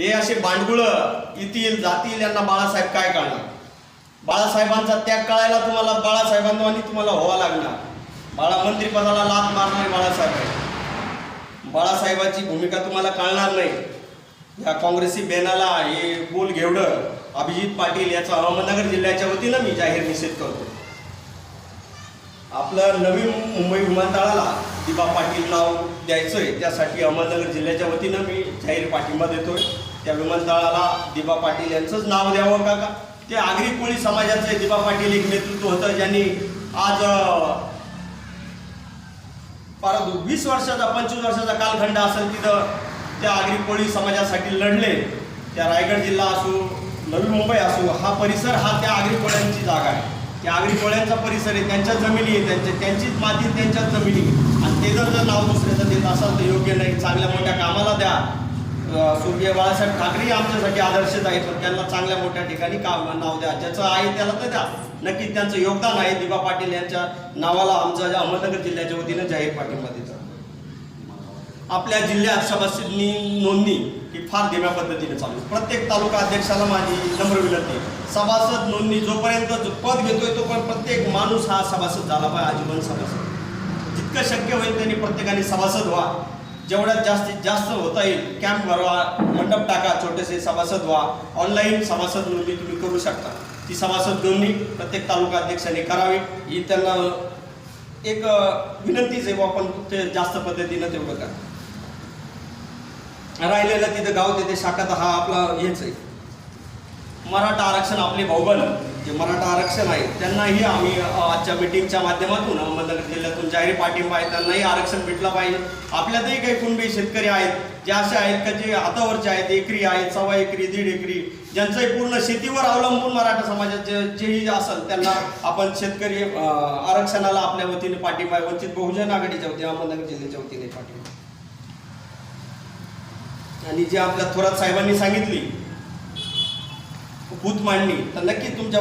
हे असे बांडगुळं येतील जातील यांना बाळासाहेब काय कळणार बाळासाहेबांचा त्याग कळायला तुम्हाला बाळासाहेबांनी तुम्हाला व्हावं लागणार. बाळा मंत्रिपदाला लाथ मारणारे बाळासाहेब आहे बाळासाहेबाची भूमिका तुम्हाला कळणार नाही. या काँग्रेसी बेनाला हे बोल घेवडं अभिजित पाटील याचा अहमदनगर जिल्ह्याच्या वतीनं मी जाहीर निषेध करतो. आपलं नवी मुंबई विमानतळाला दिबा पाटील नाव द्यायचंय. त्यासाठी अहमदनगर जिल्ह्याच्या वतीनं मी जाहीर पाठिंबा देतोय. त्या विमानतळाला दिबा पाटील यांचंच नाव द्यावं का का? ते आगरी कोळी समाजाचे दिबा पाटील एक नेतृत्व होतं ज्यांनी आज परंतु वीस वर्षाचा पंचवीस वर्षाचा कालखंड असेल तिथं त्या आगरी कोळी समाजासाठी लढले. त्या रायगड जिल्हा असो नवी मुंबई असो हा परिसर हा त्या आगरी कोळ्यांची जागा आहे. त्या आगरी कोळ्यांचा परिसर आहे त्यांच्या जमिनी आहे त्यांच्या त्यांचीच माती त्यांच्याच जमिनी आणि ते जर जर नाव दुसऱ्याचं देत असाल तर योग्य नाही. चांगल्या मोठ्या कामाला द्या. स्वर्गीय बाळासाहेब ठाकरे आमच्यासाठी आदर्शच आहेत. पण त्यांना चांगल्या मोठ्या ठिकाणी काम नाव द्या. ज्याचं आहे त्याला तर द्या. नक्कीच त्यांचं योगदान आहे. दिबा पाटील यांच्या नावाला आमचं अहमदनगर जिल्ह्याच्या वतीनं जाहीर पाठिंबा देतो आपल्या जिल्ह्यात सभासदनी नोंदणी ही फार धीम्या पद्धतीने चालू आहे. प्रत्येक तालुका अध्यक्षाला माझी नम्र विनंती आहे. सभासद नोंदणी जोपर्यंत जो पद घेतोय पण प्रत्येक माणूस हा सभासद झाला पाहिजे. आजीवन सभासद. जितकं शक्य होईल त्यांनी प्रत्येकाने सभासद व्हा. जेवढ्यात जास्तीत जास्त होता येईल कॅम्प भरवा मंडप टाका छोटेसे सभासद व्हा. ऑनलाईन सभासद नोंदणी तुम्ही करू शकता. ती सभासद नोंदणी प्रत्येक तालुका अध्यक्षाने करावी. ही त्यांना एक विनंतीच आहे आपण ते जास्त पद्धतीनं तेवढं करा. राहिलेलं तिथं गाव तिथे शाखा तर हा आपला हेच आहे. मराठा आरक्षण आपले भाऊबल जे मराठा आरक्षण आहे त्यांनाही आम्ही आजच्या मिटिंगच्या माध्यमातून अहमदनगर जिल्ह्यातून जाहीर पाठिंबा आहे. त्यांनाही आरक्षण भेटलं पाहिजे. आपल्यातही काही कुणबी शेतकरी आहेत जे असे आहेत का जे हातावरचे आहेत एकरी आहेत सव्वा एकरी दीड एकरी ज्यांचंही पूर्ण शेतीवर अवलंबून मराठा समाजाचे जेही असेल त्यांना आपण शेतकरी आरक्षणाला आपल्या वतीने पाठिंबा आहे. वंचित बहुजन आघाडीच्या वतीने अहमदनगर जिल्ह्याच्या वतीने पाठिंबा आणि जे आपल्या थोरात साहेबांनी सांगितली भूत मांडणी तर नक्की तुमच्या